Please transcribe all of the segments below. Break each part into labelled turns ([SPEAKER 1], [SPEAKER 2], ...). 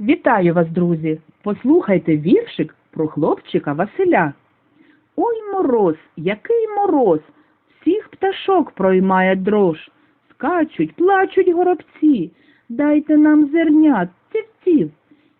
[SPEAKER 1] Вітаю вас, друзі! Послухайте віршик про хлопчика Василя. Ой, мороз, який мороз! Всіх пташок проймає дрож. Скачуть, плачуть горобці. Дайте нам зернят, цівців.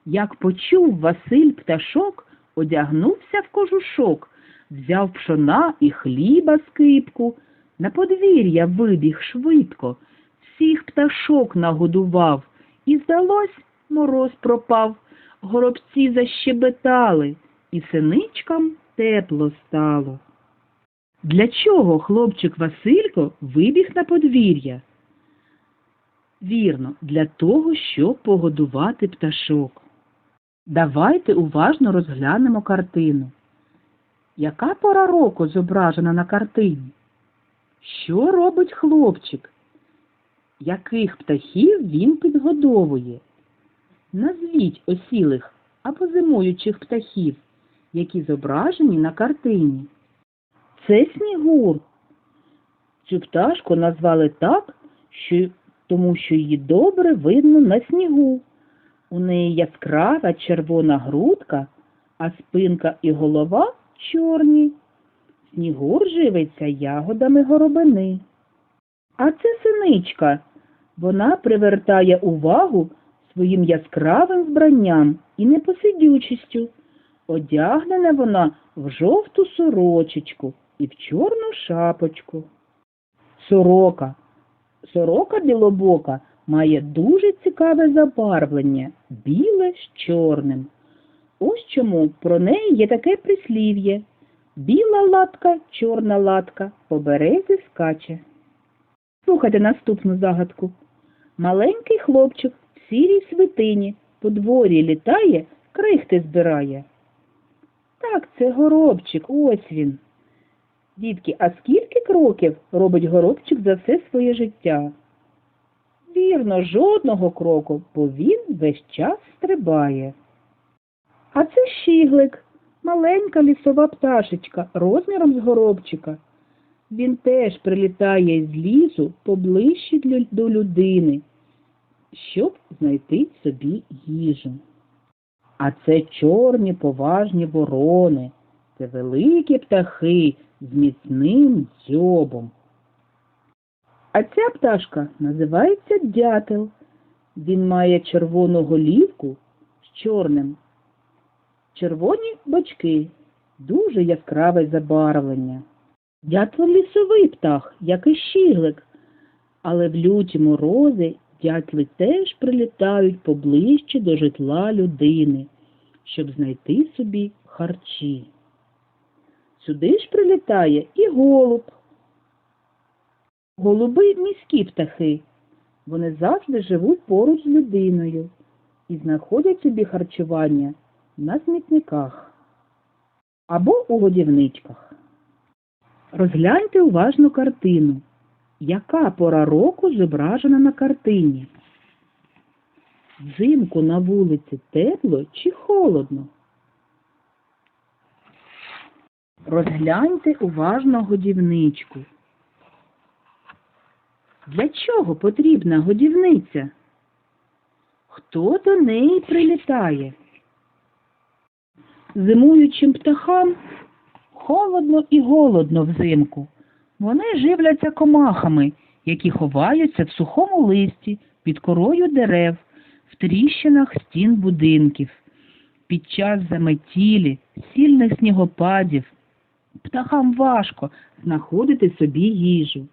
[SPEAKER 1] Як почув Василь пташок, одягнувся в кожушок, взяв пшона і хліба скипку, на подвір'я вибіг швидко, всіх пташок нагодував, і здалось, мороз пропав, горобці защебетали, і синичкам тепло стало. Для чого хлопчик Василько вибіг на подвір'я? Вірно, для того, щоб погодувати пташок. Давайте уважно розглянемо картину. Яка пора року зображена на картині? Що робить хлопчик? Яких птахів він підгодовує? Назвіть осілих або зимуючих птахів, які зображені на картині. Це снігур. Цю пташку назвали так, що, тому що її добре видно на снігу. У неї яскрава червона грудка, а спинка і голова чорні. Снігур живиться ягодами горобини. А це синичка. Вона привертає увагу своїм яскравим вбранням і непосидючістю. Одягнена вона в жовту сорочечку і в чорну шапочку. Сорока. Сорока білобока має дуже цікаве забарвлення біле з чорним. Ось чому про неї є таке прислів'я. Біла латка, чорна латка, по березі скаче. Слухайте наступну загадку. Маленький хлопчик сірій свитині по дворі літає, крихти збирає. Так, це горобчик, ось він. Дітки, а скільки кроків робить горобчик за все своє життя? Вірно, жодного кроку, бо він весь час стрибає. А це щіглик, маленька лісова пташечка розміром з горобчика. Він теж прилітає з лісу поближче до людини, щоб знайти собі їжу. А це чорні поважні ворони, це великі птахи з міцним дзьобом. А ця пташка називається дятел. Він має червону голівку з чорним. Червоні бочки, дуже яскраве забарвлення. Дятел лісовий птах, як і щіглик, але в люті морози дятли теж прилітають поближче до житла людини, щоб знайти собі харчі. Сюди ж прилітає і голуб. Голуби міські птахи. Вони завжди живуть поруч з людиною і знаходять собі харчування на смітниках або у годівничках. Розгляньте уважно картину. Яка пора року зображена на картині? Взимку на вулиці тепло чи холодно? Розгляньте уважно годівничку. Для чого потрібна годівниця? Хто до неї прилітає? Зимуючим птахам холодно і голодно взимку. Вони живляться комахами, які ховаються в сухому листі, під корою дерев, в тріщинах стін будинків. Під час заметілі, сильних снігопадів птахам важко знаходити собі їжу.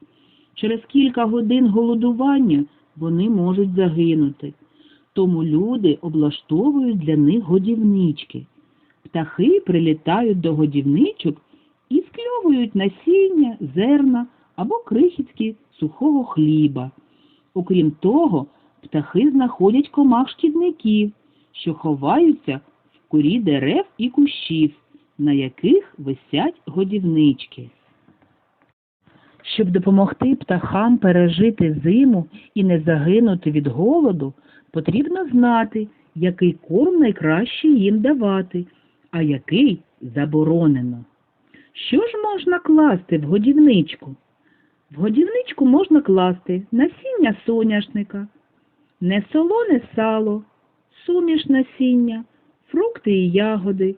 [SPEAKER 1] Через кілька годин голодування вони можуть загинути. Тому люди облаштовують для них годівнички. Птахи прилітають до годівничок і скльовують насіння, зерна або крихітки сухого хліба. Окрім того, птахи знаходять комах шкідників, що ховаються в корі дерев і кущів, на яких висять годівнички. Щоб допомогти птахам пережити зиму і не загинути від голоду, потрібно знати, який корм найкраще їм давати, а який заборонено. Що ж можна класти в годівничку? В годівничку можна класти насіння соняшника, несолоне сало, суміш насіння, фрукти і ягоди,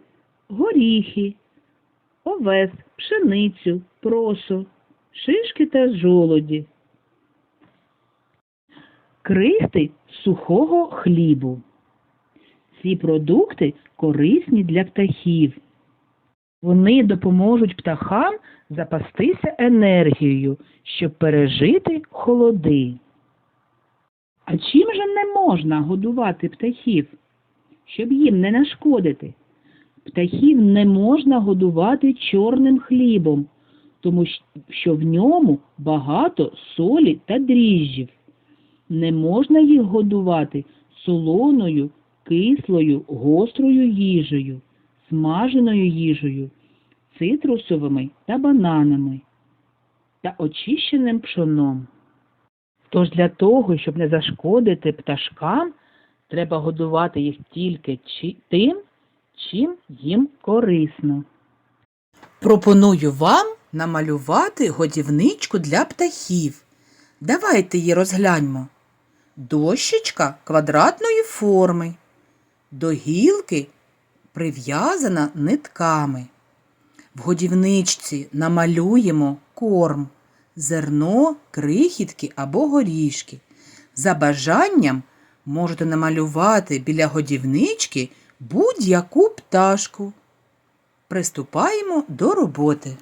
[SPEAKER 1] горіхи, овес, пшеницю, просо, шишки та жолоді. Кристи сухого хлібу. Ці продукти корисні для птахів. Вони допоможуть птахам запастися енергією, щоб пережити холоди. А чим же не можна годувати птахів, щоб їм не нашкодити? Птахів не можна годувати чорним хлібом, тому що в ньому багато солі та дріжджів. Не можна їх годувати солоною, кислою, гострою їжею, смаженою їжею, цитрусовими та бананами та очищеним пшоном. Тож для того, щоб не зашкодити пташкам, треба годувати їх тільки тим, чим їм корисно.
[SPEAKER 2] Пропоную вам намалювати годівничку для птахів. Давайте її розгляньмо. Дощечка квадратної форми. До гілки прив'язана нитками. В годівничці намалюємо корм, зерно, крихітки або горішки. За бажанням можете намалювати біля годівнички будь-яку пташку. Приступаємо до роботи.